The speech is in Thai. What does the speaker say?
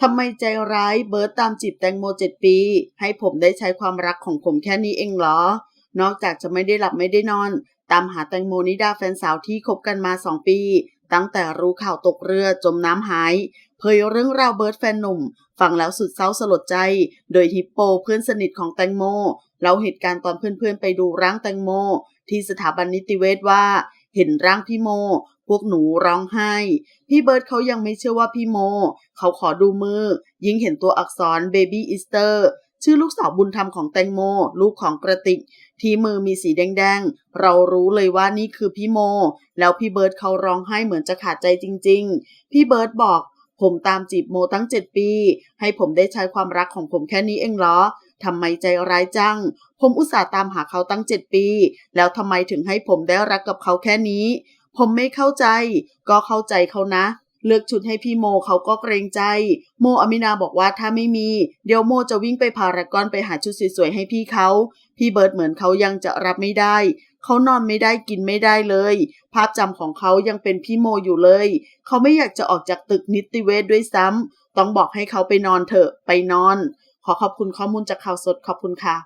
ทำไมใจร้ายเบิร์ตตามจีบแตงโมเจ็ดปี ให้ผมได้ใช้ความรักของผมแค่นี้เองเหรอ นอกจากจะไม่ได้หลับไม่ได้นอน ตามหาแตงโมนิดาแฟนสาวที่คบกันมาสองปี ตั้งแต่รู้ข่าวตกเรือจมน้ำหาย เผยเรื่องราวเบิร์ตแฟนหนุ่ม ฟังแล้วสุดเศร้าสลดใจ โดยฮิปโปเพื่อนสนิทของแตงโมเล่าเหตุการณ์ตอนเพื่อนๆไปดูร่างแตงโม ที่สถาบันนิติเวชว่า เห็นร่างพี่โม พวกหนูร้องไห้ พี่เบิร์ดเขายังไม่เชื่อว่าพี่โม เขาขอดูมือ ยิ่งเห็นตัวอักษร Baby Easter ชื่อลูกสาวบุญธรรมของแตงโม ลูกของกระติก ที่มือมีสีแดงๆ เรารู้เลยว่านี่คือพี่โม แล้วพี่เบิร์ดเขาร้องไห้เหมือนจะขาดใจจริง ๆ พี่เบิร์ดบอก ผมตามจีบโมตั้งเจ็ดปี ให้ผมได้ใช้ความรักของผมแค่นี้เองเหรอทำไมใจร้ายจัง ผมอุตส่าห์ตามหาเขาตั้งเจ็ดปี แล้วทำไมถึงให้ผมได้รักกับเขาแค่นี้ ผมไม่เข้าใจ ก็เข้าใจเขานะ เลือกชุดให้พี่โมเขาก็เกรงใจ โมอามินาบอกว่าถ้าไม่มี เดี๋ยวโมจะวิ่งไปพารากอนไปหาชุดสวยๆให้พี่เขาพี่เบิร์ดเหมือนเขายังจะรับไม่ได้เขานอนไม่ได้กินไม่ได้เลย ภาพจำของเขายังเป็นพี่โมอยู่เลย เขาไม่อยากจะออกจากตึกนิติเวชด้วยซ้ำต้องบอกให้เขาไปนอนเถอะไปนอน ขอขอบคุณข้อมูลจากข่าวสดขอบคุณค่ะ